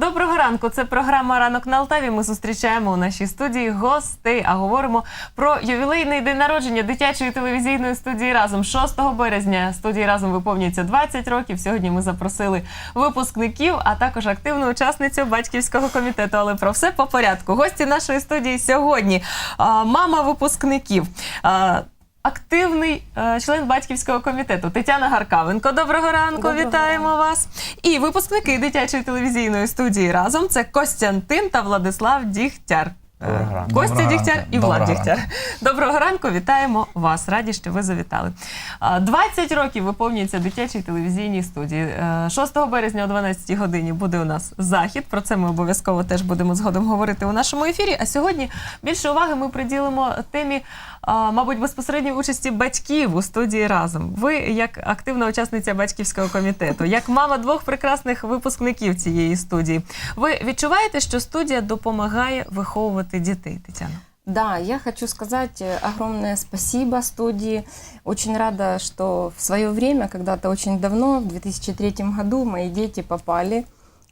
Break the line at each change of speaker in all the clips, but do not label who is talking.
Доброго ранку. Це програма Ранок на Алтаві. Ми зустрічаємо у нашій студії гостей, а говоримо про ювілейний день народження дитячої телевізійної студії разом. 6 березня студії разом виповнюється 20 років. Сьогодні ми запросили випускників, а також активну учасницю батьківського комітету. Але про все по порядку. Гості нашої студії сьогодні а, мама випускників. А, Активний е, член батьківського комітету Тетяна Гаркавенко. Доброго ранку,
Доброго
вітаємо вас. І випускники дитячої телевізійної студії разом це Костянтин та Владислав Дігтяр.
Доброго.
Костя
Доброго
Дігтяр
ранку.
і Влад
Доброго
Дігтяр. Доброго ранку, вітаємо вас. Раді, що ви завітали. А, 20 років виповнюється дитячій телевізійній студії. Е, 6 березня о 12 годині буде у нас захід. Про це ми обов'язково теж будемо згодом говорити у нашому ефірі. А сьогодні більше уваги ми приділимо темі, мабуть, безпосередньої участі батьків у студії разом. Ви як активна учасниця батьківського комітету, як мама двох прекрасних випускників цієї студії. Ви відчуваєте, що студія допомагає виховувати дітей, Тетяна?
Да, я хочу сказать э, огромное спасибо студии. Очень рада, что в свое время, когда-то очень давно, в 2003 году, мои дети попали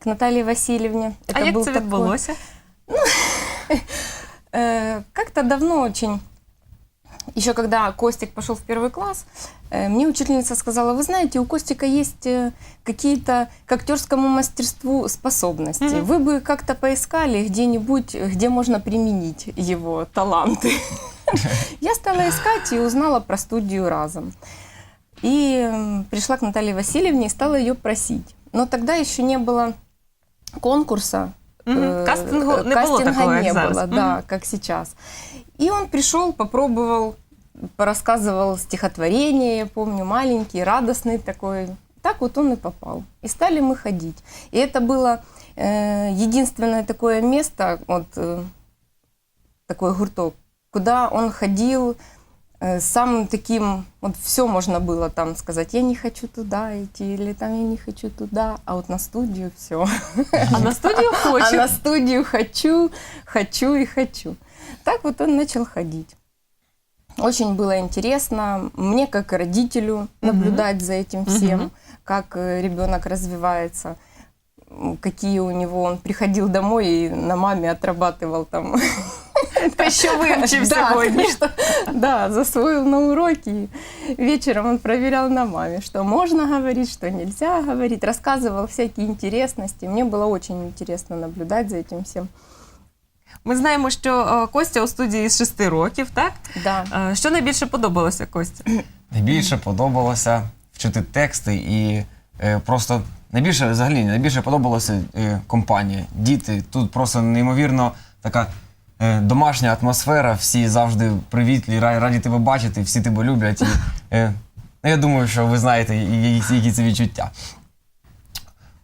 к Наталье Васильевне.
а як
был
це
такой-
відбулося?
Э, Как-то давно очень, еще когда Костик пошел в первый класс, э, мне учительница сказала, вы знаете, у Костика есть э, какие-то к актерскому мастерству способности.
Мгм.
Вы бы как-то поискали где-нибудь, где можно применить его таланты. Я стала искать и узнала про студию разом. И пришла к Наталье Васильевне и стала ее просить. Но тогда еще не было конкурса. Э,
Кастингу не було
кастинга
такого,
не было, как сейчас. И он пришел, попробовал, порассказывал стихотворение, помню, маленький, радостный такой. Так вот он и попал. И стали мы ходить. И это было э, единственное такое место, вот э, такой гурток, куда он ходил самым таким, вот все можно было там сказать, я не хочу туда идти, или там я не хочу туда, а вот на студию все.
А на студію
А
хочу.
на студию хочу, хочу и хочу. Так вот он начал ходить. Очень было интересно мне, как родителю, наблюдать за этим всем, как э, ребенок развивается, какие у него он приходил домой и на маме отрабатывал там.
Те, що вивчив
Да,
сьогодні.
что- Да, засвоил на уроки. Вечером он проверял на маме, что можно говорить, что нельзя говорить. Рассказывал всякие интересности. Мне было очень интересно наблюдать за этим всем.
Ми знаємо, що е, Костя у студії з 6 років, так?
Да.
Е, Що найбільше подобалося Костя?
Найбільше подобалося вчити тексти і е, просто найбільше взагалі найбільше подобалася е, компанія. Діти. Тут просто неймовірно така е, домашня атмосфера, всі завжди привітлі, ра- раді тебе бачити, всі тебе люблять. І, е, ну, я думаю, що ви знаєте, які, це відчуття.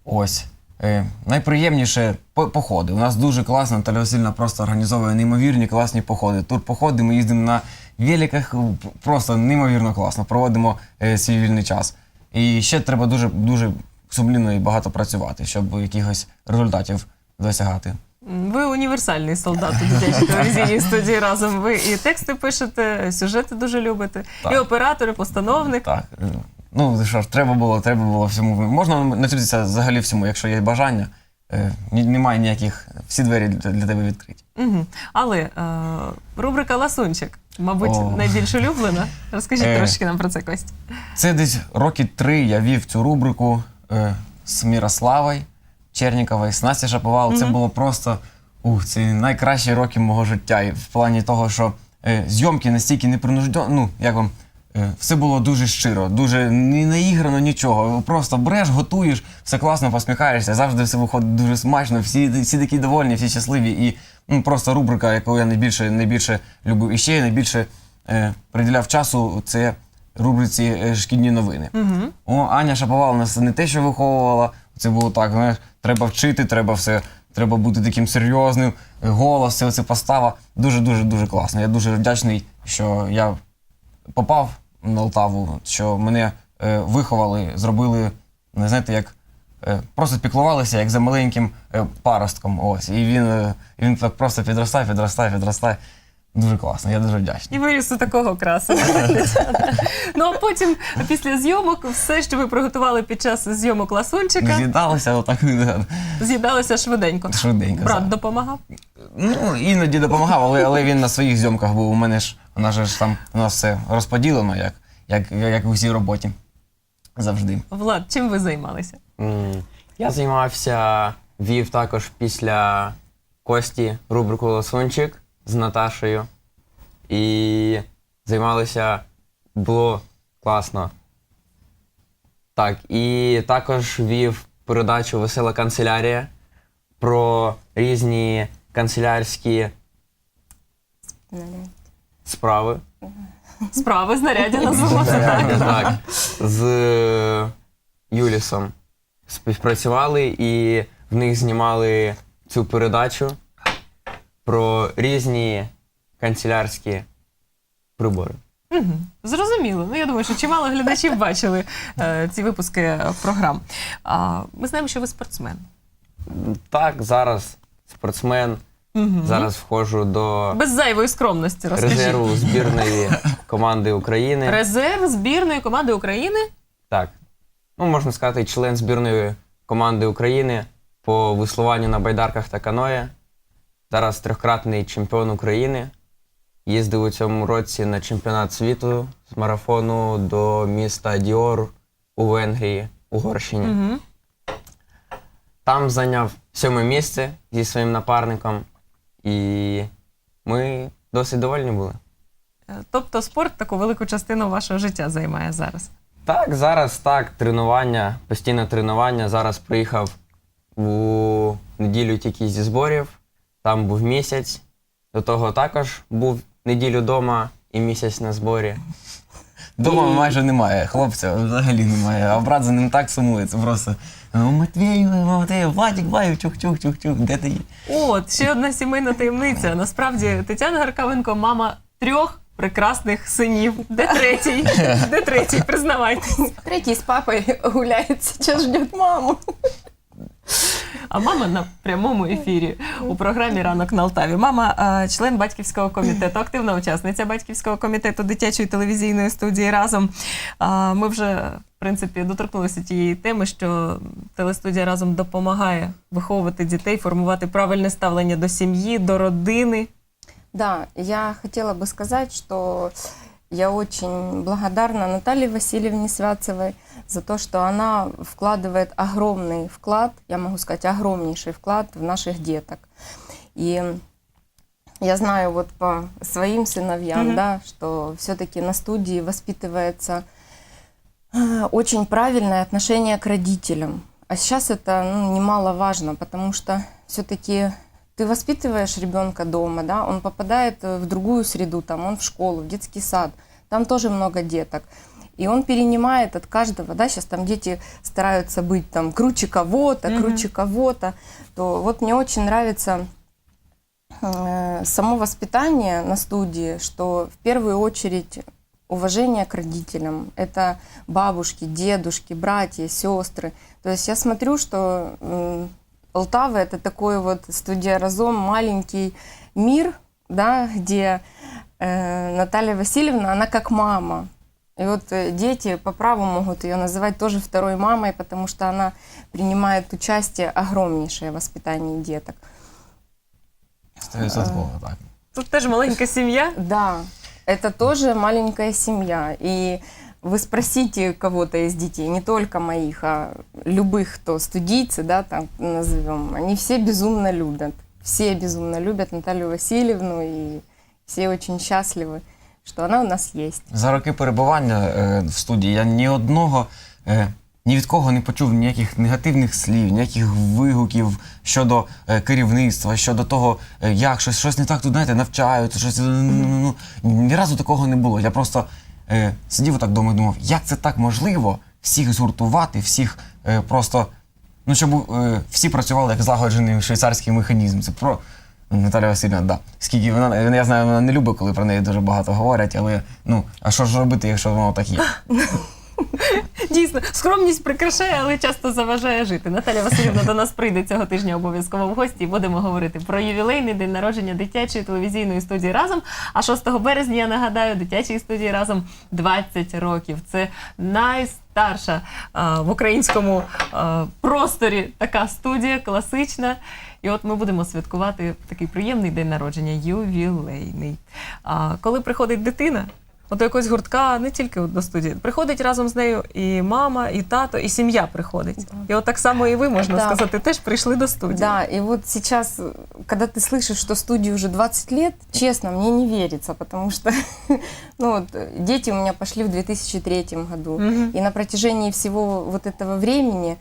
Ось. Е, найприємніше по- походи. У нас дуже класно, Наталя Васильівна просто організовує неймовірні класні походи. Тут походи, ми їздимо на великах, просто неймовірно класно. Проводимо свій вільний час. І ще треба дуже, дуже сумлінно і багато працювати, щоб якихось результатів досягати.
Ви універсальний солдат у дитячій телевізійній студії разом. Ви і тексти пишете, сюжети дуже любите,
Так.
і оператор, і постановник.
Так. Ну, що ж, треба було, треба було всьому. Можна навчитися взагалі всьому, якщо є бажання. Е, ні- немає ніяких, всі двері для, для тебе відкриті.
Угу. Але е, рубрика Ласунчик, мабуть,
О.
найбільш улюблена. Розкажіть
Е.
трошки нам про це, Костя.
Це десь роки три я вів цю рубрику е, з Мірославою Черніковою, з Настя Шаповал. Це було просто ух, це найкращі роки мого життя. І в плані того, що е, зйомки настільки не принуждені, ну, як вам, е, все було дуже щиро, дуже не наіграно нічого. Просто береш, готуєш, все класно, посміхаєшся, завжди все виходить дуже смачно, всі, всі такі довольні, всі щасливі. І ну, просто рубрика, яку я найбільше, найбільше любив. І ще найбільше е, приділяв часу, це рубриці е, шкільні новини.
Угу.
О, Аня Шаповал нас не те, що виховувала. Це було так, знаєш, треба вчити, треба все, треба бути таким серйозним. Голос, це, це постава. Дуже, дуже, класно. Я дуже вдячний, що я попав на Полтаву, що мене е, виховали, зробили, не знаєте, як. е, Просто піклувалися як за маленьким е, паростком. Ось. І він, е, він так просто підростає, підростає, підростає. Дуже класно, я дуже вдячний.
І виріс у такого красення. ну а потім, після зйомок, все, що ви приготували під час зйомок ласунчика,
З'їдалося отак
з'їдалося швиденько.
швиденько.
Брат
так.
допомагав.
Ну, іноді допомагав, але, але він на своїх зйомках був. У мене ж, у нас же ж там у нас все розподілено, як, як, як у всій роботі. Завжди.
Влад, чим ви займалися?
М, Я займався, вів також після Кості рубрику Лосунчик з Наташею. І займалися, було класно. Так, і також вів передачу Весела канцелярія про різні канцелярські справи.
Справи знаряддя це так.
Так, з Юлісом співпрацювали і в них знімали цю передачу про різні канцелярські прибори.
Зрозуміло. Ну я думаю, що чимало глядачів бачили е, ці випуски програм. А, ми знаємо, що ви спортсмен.
Так, зараз спортсмен,
Мгм.
зараз входжу до
Без зайвої скромності, розкажіть.
резерву збірної команди України.
Резерв збірної команди України.
Так. Ну, можна сказати, член збірної команди України по веслуванню на байдарках та каное. Зараз трьохкратний чемпіон України. Їздив у цьому році на чемпіонат світу з марафону до міста Діор у Венгрії, Угорщині.
Угу.
Там зайняв сьоме місце зі своїм напарником, і ми досить довольні були.
Тобто спорт таку велику частину вашого життя займає зараз.
Так, зараз так, тренування, постійне тренування. Зараз приїхав у неділю тільки зі зборів, там був місяць. До того також був неділю вдома і місяць на зборі.
Дома
І-
майже немає, хлопця взагалі немає. А брат за ним так сумує. Це просто «О, Матвій, Матвій, Владик, Владик, чух-чух-чух-чух, де ти є?
От ще одна сімейна таємниця. Насправді Тетяна Гаркавенко мама трьох прекрасних синів. Де третій? Де третій? Признавайтесь.
Третий с папой гуляет, сейчас ждет маму.
А мама на прямому ефірі у програмі Ранок на Алтаві. Мама член батьківського комітету, активна учасниця батьківського комітету дитячої телевізійної студії разом. Ми вже в принципі доторкнулися тієї теми, що телестудія разом допомагає виховувати дітей, формувати правильне ставлення до сім'ї, до родини.
Да, я хотела бы сказать, что я очень благодарна Наталье Васильевне Святцевой за то, что она вкладывает огромный вклад, я могу сказать, огромнейший вклад в наших деток. И я знаю вот по своим сыновьям,
Мгм.
да, что все-таки на студии воспитывается э, очень правильное отношение к родителям. А сейчас это ну, немаловажно, потому что все-таки ты воспитываешь ребенка дома, да, он попадает э, в другую среду, там, он в школу, в детский сад, там тоже много деток. И он перенимает от каждого, да, сейчас там дети стараются быть там круче кого-то,
Мгм.
круче кого-то, то вот мне очень нравится э, само воспитание на студии, что в первую очередь уважение к родителям. Это бабушки, дедушки, братья, сестры. То есть я смотрю, что м, Полтава это такой вот студия Разом, маленький мир, да, где э, Наталья Васильевна, она как мама. И вот э, дети по праву могут ее называть тоже второй мамой, потому что она принимает участие огромнейшее в воспитании деток.
Стовідсотково, так.
Тут теж маленька сім'я.
Да, это тоже маленькая семья. И вы спросите кого-то из детей, не только моих, а любых, кто студийцы, да, там назовем, они все безумно любят. Все безумно любят Наталью Васильевну, и все очень счастливы, что она у нас есть.
За роки перебування е, в студії я ні одного, е, ні від кого не почув ніяких негативних слів, ніяких вигуків щодо е, керівництва, щодо того, е, як щось, щось не так тут, знаєте, навчають, щось. ну, ну, ну. Ні разу такого не було. Я просто е, сидів отак вдома і думав, як це так можливо всіх згуртувати, всіх е, просто. Ну, щоб е, всі працювали як злагоджений швейцарський механізм. Це про Наталя Васильівна, да. Скільки вона, я знаю, вона не любить, коли про неї дуже багато говорять, але ну, а що ж робити, якщо воно так є?
Дійсно, скромність прикрашає, але часто заважає жити. Наталя Васильівна до нас прийде цього тижня обов'язково в гості будемо говорити про ювілейний день народження дитячої телевізійної студії разом. А 6 березня, я нагадаю, дитячій студії разом 20 років. Це найстарша а, в українському а, просторі така студія, класична. І от ми будемо святкувати такий приємний день народження, ювілейний. А коли приходить дитина, от до якогось гуртка, не тільки от до студії, приходить разом з нею і мама, і тато, і сім'я приходить. І от так само і ви, можна
Да.
сказати, теж прийшли до студії.
Да, и вот сейчас, э, когда ты слышишь, что студии уже 20 лет, честно, мне не верится, потому что ну, вот, э, дети у меня пошли в 2003 году.
Мгм.
И на протяжении всего вот этого времени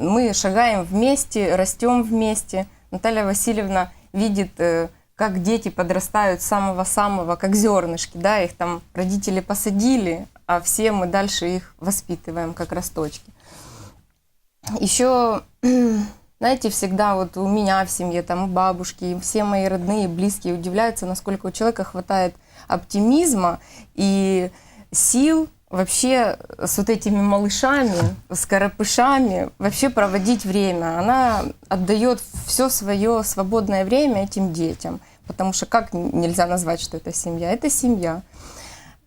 мы шагаем вместе, растем вместе. Наталья Васильевна видит, э, как дети подрастают с самого-самого, как зернышки, да, их там родители посадили, а все мы дальше их воспитываем, как росточки. Еще, знаете, всегда вот у меня в семье, там у бабушки, и все мои родные, близкие удивляются, насколько у человека хватает оптимизма и сил вообще с вот этими малышами, с карапышами вообще проводить время. Она отдает все свое свободное время этим детям. Потому что как нельзя назвать, что это семья? Это семья.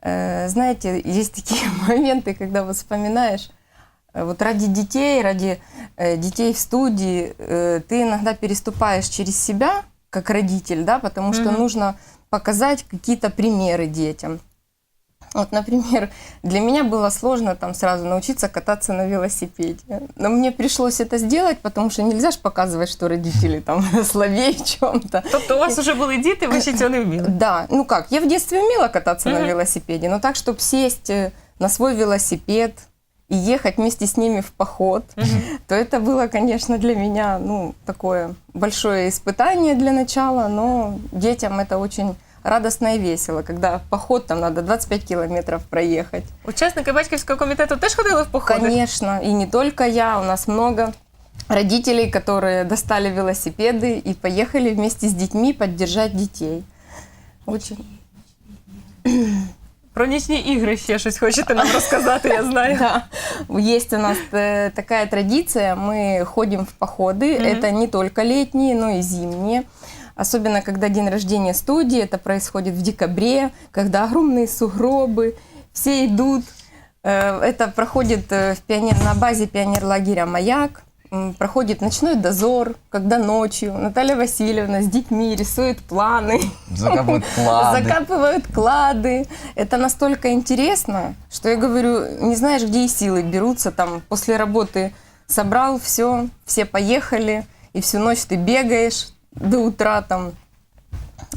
Э, Знаете, есть такие моменты, когда вот вспоминаешь, э, вот ради детей, ради э, детей в студии, ты иногда переступаешь через себя, как родитель, да, потому что
Мгм.
нужно показать какие-то примеры детям. Вот, например, для меня было сложно там сразу научиться кататься на велосипеде. Но мне пришлось это сделать, потому что нельзя же показывать, что родители там слабее в чем-то.
Тобто у вас вже були діти, ви ще цього не вміли.
Да, ну как, я в детстве умела кататься на велосипеде, но так, чтобы сесть э, на свой велосипед и ехать вместе с ними в поход, то это было, конечно, для меня, ну, такое большое испытание для начала, но детям это очень радостно и весело, когда в поход там надо 25 километров проехать.
Учасники батьківського комітету теж ходили в походи?
Конечно, и не только я, у нас много родителей, которые достали велосипеды и поехали вместе с детьми поддержать детей. Очень.
Про нічні ігри ще щось хочете нам розказати, я знаю.
Да, есть у нас э, такая традиция, мы ходим в походы,
Мгм.
это не только летние, но и зимние. Особенно, когда день рождения студии, это происходит в декабре, когда огромные сугробы, все идут. Э, Это проходит э, в пионер, на базе пионерлагеря «Маяк», проходит ночной дозор, когда ночью Наталья Васильевна с детьми рисует планы.
Закапують клади.
Закапывают клады. Это настолько интересно, что я говорю, не знаешь, где и силы берутся. Там после работы собрал все, все поехали, и всю ночь ты бегаешь до утра, там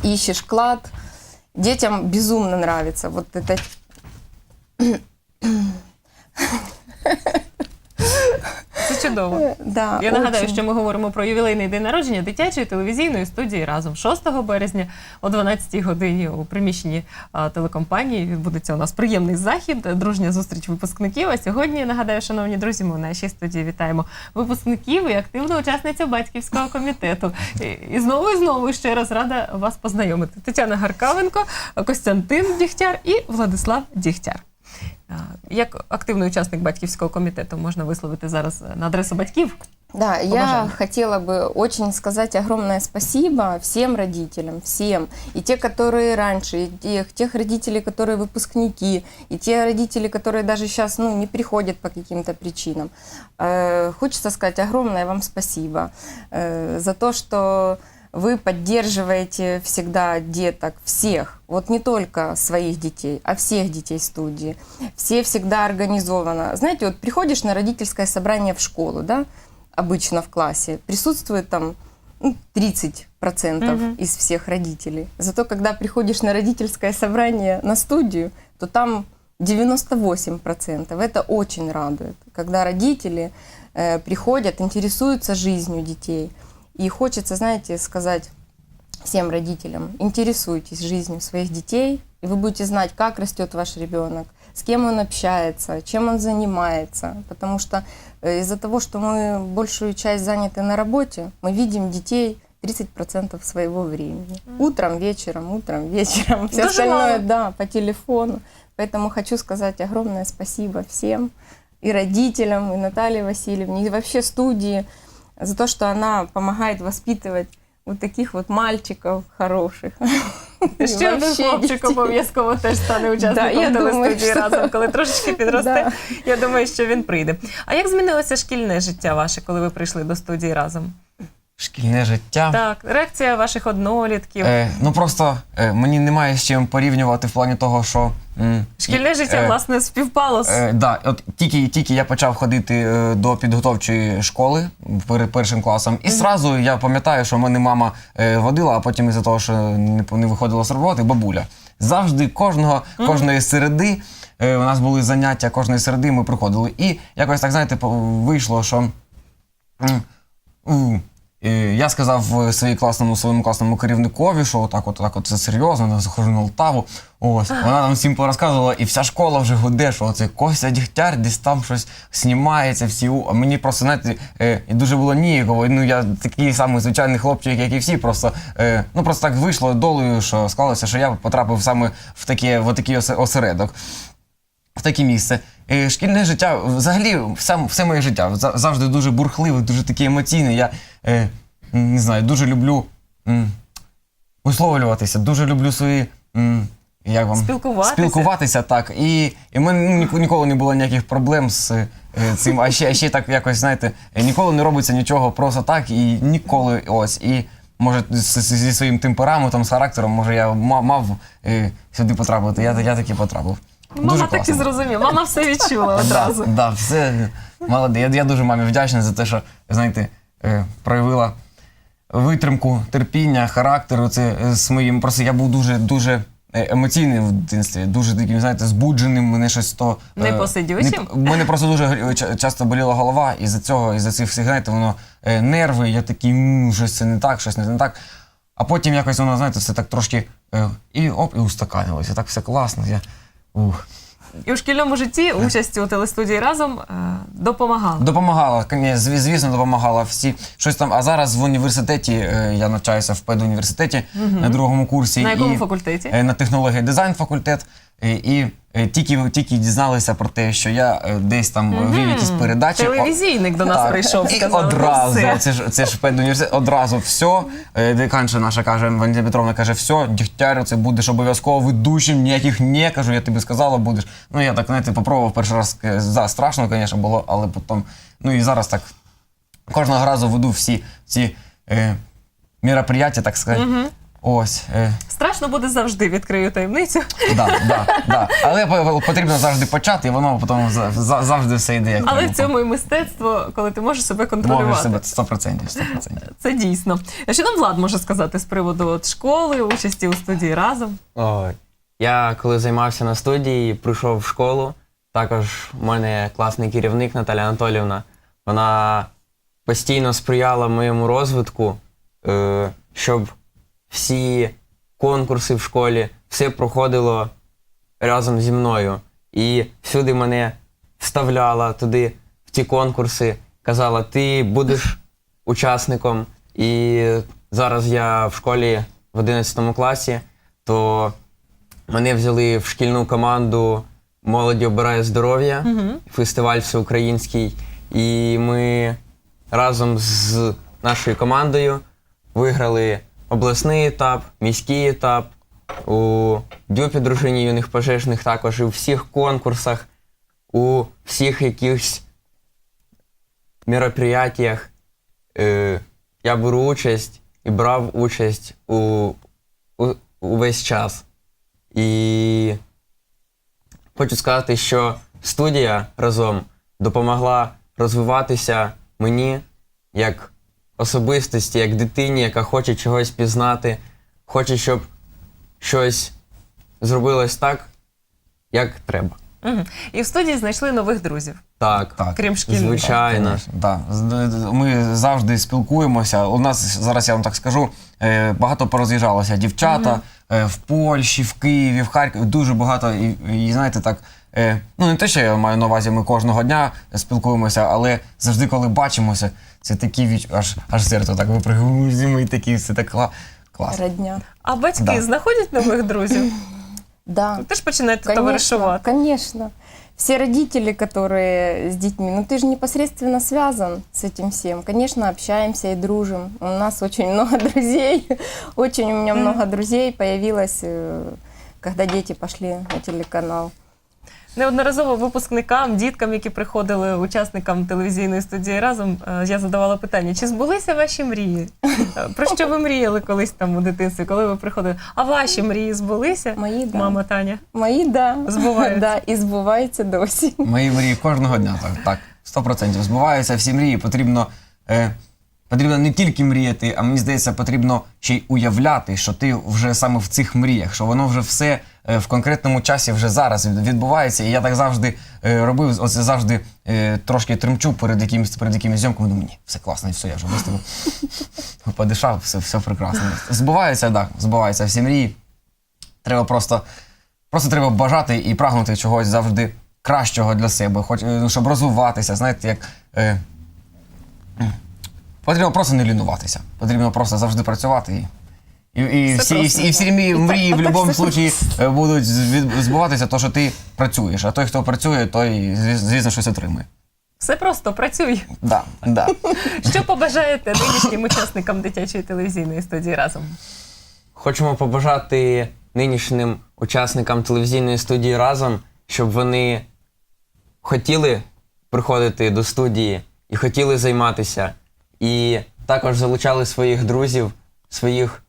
ищешь клад. Детям безумно нравится вот это.
Це чудово.
Да,
Я нагадаю,
очень.
що ми говоримо про ювілейний день народження дитячої телевізійної студії разом 6 березня о 12 годині у приміщенні а, телекомпанії відбудеться у нас приємний захід, дружня зустріч випускників. А сьогодні нагадаю, шановні друзі, ми в нашій студії вітаємо випускників і активну учасницю батьківського комітету. І, і знову і знову ще раз рада вас познайомити. Тетяна Гаркавенко, Костянтин Дігтяр і Владислав Дігтяр. А, Як активний учасник батьківського комітету можна висловити зараз на адресу батьків?
Да, я
Побажання.
хотела бы очень сказать огромное спасибо всем родителям, всем. И те, которые раньше, и тех, тех родителей, которые выпускники, и те родители, которые даже сейчас ну, не приходят по каким-то причинам. Э, хочется сказать огромное вам спасибо э, за то, что вы поддерживаете всегда деток, всех, вот не только своих детей, а всех детей студии. Все всегда организовано. Знаете, вот приходишь на родительское собрание в школу, да, обычно в классе, присутствует там ну, 30%
Мгм.
из всех родителей. Зато когда приходишь на родительское собрание на студию, то там 98%. Это очень радует, когда родители э, приходят, интересуются жизнью детей. И хочется, знаете, сказать всем родителям, интересуйтесь жизнью своих детей, и вы будете знать, как растет ваш ребенок, с кем он общается, чем он занимается. Потому что э, из-за того, что мы большую часть заняты на работе, мы видим детей 30% своего времени. Утром, вечером, утром, вечером. Все
Даже
остальное,
мало.
да, по телефону. Поэтому хочу сказать огромное спасибо всем, и родителям, и Наталье Васильевне, и вообще студии за то, что она помогает воспитывать вот таких вот мальчиков хороших.
Ще один хлопчик обов'язково теж стане учасником телестудії разом, коли трошечки підросте. Я думаю, що він прийде. А як змінилося шкільне життя ваше, коли ви прийшли до студії разом?
Шкільне життя.
Так, реакція ваших однолітків.
Е, ну просто е, мені немає з чим порівнювати в плані того, що. м,
Шкільне життя,
е,
власне, співпало з
Е, да, от тільки, тільки я почав ходити е, до підготовчої школи перед першим класом, і зразу я пам'ятаю, що мене мама е, водила, а потім із-за того, що не, не виходила з роботи, бабуля. Завжди кожного, кожної середи е, у нас були заняття, кожної середи ми приходили. І якось так, знаєте, по- вийшло, що. м, у, Я сказав е, своїй класному своєму класному керівникові, що отак, от, так, от це серйозно, я захожу на Лтаву. Ось вона нам всім порозказувала, і вся школа вже гуде, що це Костя Дігтяр, десь там щось знімається, всі. у- А мені просто знаєте, е, і дуже було ніяково. Ну я такий самий звичайний хлопчик, як і всі. Просто е, ну просто так вийшло долею, що склалося, що я потрапив саме в таке, в такий осередок в таке місце. Е, Шкільне життя, взагалі, все, все моє життя завжди дуже бурхливе, дуже таке емоційне. Я е, не знаю, дуже люблю м, висловлюватися, дуже люблю свої. м, Як вам?
Спілкуватися.
Спілкуватися, так. І, і в мене ну, ніколи не було ніяких проблем з е, цим. А ще, а ще так якось, знаєте, ніколи не робиться нічого просто так і ніколи ось. І може зі своїм темпераментом, з характером, може я мав, мав е, сюди потрапити. Я, я таки потрапив.
Мама
Дуже
так і
класно.
зрозуміла. Мама все відчула одразу.
Да, да, все молодець. Я, я дуже мамі вдячний за те, що знаєте, е, проявила витримку, терпіння, характеру. Це е, з моїм. Просто я був дуже дуже. е, Емоційний в дитинстві, дуже таким, знаєте, збудженим, мене щось то. е,
Непосидючим?
не- в мене просто дуже ча- часто боліла голова, і за цього, і за цих всіх, знаєте, воно е, нерви, я такий, «М, щось це не так, щось не так. А потім якось воно, знаєте, все так трошки е, і оп, і устаканилося. Так все класно. Я, ух.
І у шкільному житті участь у телестудії разом е, допомагала.
Допомагала, ні, зві- звісно, допомагала всі. Щось там. А зараз в університеті е, я навчаюся в педуніверситеті на другому курсі.
На якому
і,
факультеті?
е, На технології дизайн факультет. Е, І е, тільки, тільки дізналися про те, що я е, десь там е, вів якісь передачі. О-
Телевізійник до нас
так.
прийшов,
І
сказав.
одразу,
все.
це ж, це ж педуніверситет, одразу все. Деканша наша каже, Валентина Петровна каже, все, Дігтярю, це будеш обов'язково ведучим, ніяких не кажу, я тобі сказала, будеш. Ну я так, знаєте, попробував перший раз, за, страшно, звісно, було, але потім, ну і зараз так кожного разу веду всі ці е, мероприятия, так сказати. Ось. Е,
Страшно буде завжди, відкрию таємницю.
да, да, да. Але по- потрібно завжди почати, і воно потім за- за- завжди все йде. Як
Але
треба.
в цьому і мистецтво, коли ти можеш себе
Можеш
контролювати.
себе 100%. 100%.
Це дійсно. А що нам Влад може сказати з приводу от школи, участі у студії разом?
Ой. Я коли займався на студії, прийшов в школу. Також в мене класний керівник Наталя Анатолівна. Вона постійно сприяла моєму розвитку, е, щоб всі конкурси в школі, все проходило разом зі мною. І всюди мене вставляла туди, в ті конкурси, казала, ти будеш учасником. І зараз я в школі в 11 класі, то мене взяли в шкільну команду Молоді обирає здоров'я, фестиваль всеукраїнський. І ми разом з нашою командою виграли обласний етап, міський етап у дюпі дружині юних пожежних також і у всіх конкурсах, у всіх якихось мероприятиях. Е, я беру участь і брав участь у, у, увесь час. І хочу сказати, що студія разом допомогла розвиватися мені як особистості, як дитині, яка хоче чогось пізнати, хоче, щоб щось зробилось так, як треба.
І в студії знайшли нових друзів,
Так,
Так.
крім шкільних.
звичайно.
Конечно, Да. З- з- Ми завжди спілкуємося. У нас зараз я вам так скажу, е, багато пороз'їжджалося дівчата е, в Польщі, в Києві, в Харкові. Дуже багато. І, і знаєте, так Е, ну, не те, що я маю на увазі, ми кожного дня спілкуємося, але завжди, коли бачимося, це такі віч... аж, аж серце так випригує, ми такі, все так кла... класно.
Родня.
А батьки
Да.
знаходять нових друзів?
Да.
Ви теж починаєте
Конечно,
товаришувати.
конечно. Все родители, которые с детьми, ну ты же непосредственно связан с этим всем. Конечно, общаемся и дружим. У нас очень много друзей, очень у меня
Мгм.
много друзей появилось, э, когда дети пошли на телеканал.
Неодноразово випускникам, діткам, які приходили учасникам телевізійної студії разом, е, я задавала питання: чи збулися ваші мрії? Е, Про що ви мріяли колись там у дитинстві, коли ви приходили? А ваші мрії збулися?
Мои, да.
Мама Таня.
Мои, да.
Збуваються.
Да, и сбываются досі.
Мої мрії кожного дня, так, так, 100% збуваються. Всі мрії потрібно, е, потрібно не тільки мріяти, а мені здається, потрібно ще й уявляти, що ти вже саме в цих мріях, що воно вже все е, в конкретному часі вже зараз відбувається. І я так завжди е, робив, оце завжди е, трошки тремчу перед якимись, перед якимись зйомками. Думаю, ні, все класно, все, я вже виставив. Подишав, все, все прекрасно. Збуваються, так, збуваються всі мрії. Треба просто, просто треба бажати і прагнути чогось завжди кращого для себе, хоч, ну, щоб розвиватися, знаєте, як. Потрібно просто не лінуватися. Потрібно просто завжди працювати. І, і, і, всі, і,
просто,
всі, і всі мрії,
І
мрії в
так
будь-якому випадку е, будуть збуватися, то, що ти працюєш. А той, хто працює, той, звісно, щось отримує.
Все просто працюй.
Да, да.
Що побажаєте нинішнім учасникам дитячої телевізійної студії разом?
Хочемо побажати нинішнім учасникам телевізійної студії разом, щоб вони хотіли приходити до студії і хотіли займатися, і також залучали своїх друзів, своїх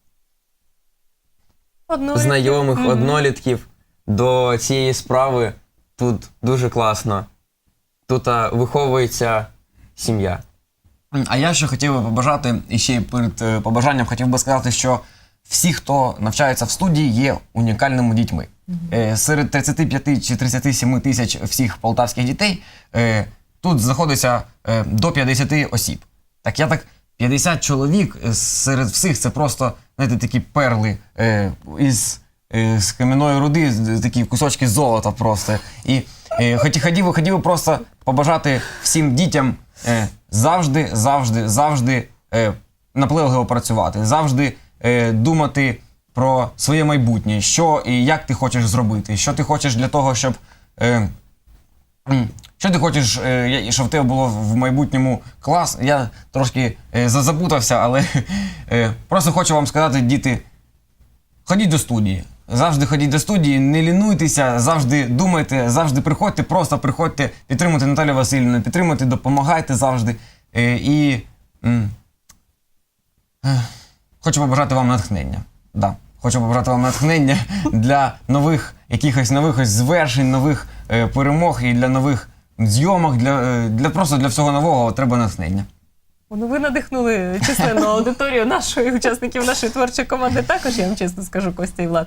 Однолітки?
знайомих,
Мгм.
однолітків до цієї справи. Тут дуже класно. Тут а, виховується сім'я.
А я ще хотів би побажати, і ще й перед е, побажанням хотів би сказати, що всі, хто навчається в студії, є унікальними дітьми. Е, Серед 35 чи 37 тисяч всіх полтавських дітей е, тут знаходиться е, до 50 осіб. Так я так 50 чоловік е, серед всіх це просто знаєте, такі перли е, із, е, з кам'яної руди, такі кусочки золота просто. І е, хоті- хотів, хотів просто побажати всім дітям е, завжди, завжди, завжди е, наполегливо працювати, завжди е, думати про своє майбутнє, що і як ти хочеш зробити, що ти хочеш для того, щоб. Е. Що ти хочеш, е, щоб в тебе було в майбутньому клас? Я трошки е, за- запутався, але е, просто хочу вам сказати, діти, ходіть до студії. Завжди ходіть до студії, не лінуйтеся, завжди думайте, завжди приходьте, просто приходьте, підтримуйте Наталію Васильівну, підтримуйте, допомагайте завжди. І хочу побажати вам натхнення. Да. Хочу побажати вам натхнення для нових якихось нових ось звершень, нових перемог і для нових зйомок, для, е, для просто для всього нового треба натхнення.
Ну, ви надихнули численну аудиторію нашої учасників нашої творчої команди. Також я вам чесно скажу Костя і Влад.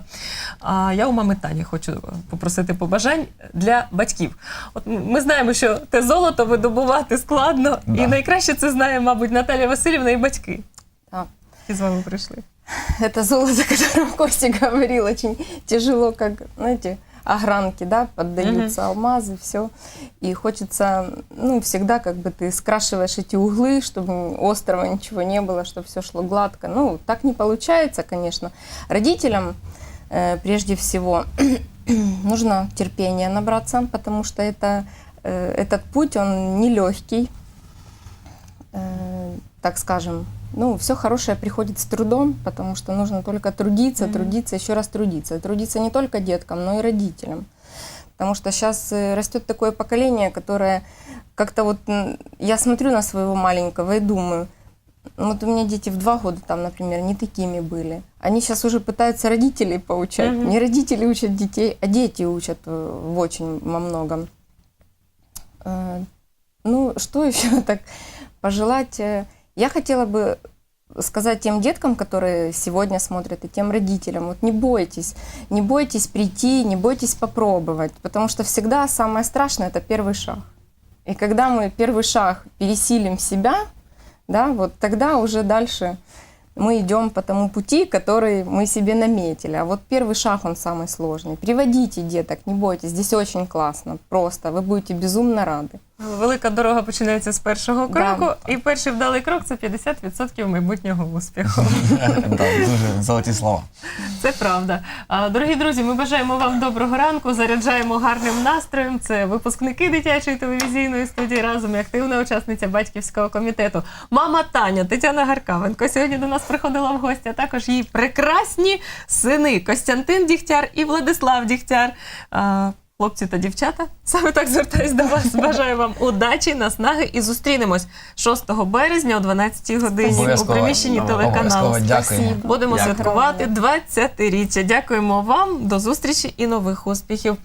А я у мами Тані хочу попросити побажань для батьків. От ми знаємо, що те золото видобувати складно,
Да.
і найкраще це знає, мабуть, Наталія Васильівна і батьки,
Да.
які з вами прийшли.
Это золото, о котором Костя говорил, очень тяжело, как, знаете, огранки, да, поддаются алмазы, все. И хочется, ну, всегда как бы ты скрашиваешь эти углы, чтобы острого ничего не было, чтобы все шло гладко. Ну, так не получается, конечно. Родителям, э, прежде всего, нужно терпения набраться, потому что это, э, этот путь, он нелегкий, э, так скажем, ну, все хорошее приходит с трудом, потому что нужно только трудиться,
Мгм.
трудиться, еще раз трудиться. Трудиться не только деткам, но и родителям. Потому что сейчас растет такое поколение, которое как-то вот... Я смотрю на своего маленького и думаю, ну, вот у меня дети в два года там, например, не такими были. Они сейчас уже пытаются родителей поучать.
Мгм.
Не родители учат детей, а дети учат э, в очень во многом. Э, Ну, что еще так пожелать? Я хотела бы сказать тем деткам, которые сегодня смотрят, и тем родителям, вот не бойтесь, не бойтесь прийти, не бойтесь попробовать, потому что всегда самое страшное – это первый шаг. И когда мы первый шаг пересилим себя, да, вот тогда уже дальше мы идем по тому пути, который мы себе наметили. А вот первый шаг, он самый сложный. Приводите деток, не бойтесь, здесь очень классно, просто, вы будете безумно рады.
Велика дорога починається з першого
Да.
кроку, і перший вдалий крок це 50% майбутнього успіху.
Так, дуже золоті слова.
Це правда. Дорогі друзі, ми бажаємо вам доброго ранку, заряджаємо гарним настроєм. Це випускники дитячої телевізійної студії разом і активна учасниця батьківського комітету. Мама Таня, Тетяна Гаркавенко сьогодні до нас приходила в гості, а також її прекрасні сини Костянтин Дігтяр і Владислав Дігтяр. Хлопці та дівчата, саме так звертаюсь до вас. Бажаю вам удачі, наснаги і зустрінемось 6 березня о 12 годині у приміщенні телеканалу.
Дякуємо.
Будемо
Дякую.
святкувати 20-річчя. Дякуємо вам. До зустрічі і нових успіхів.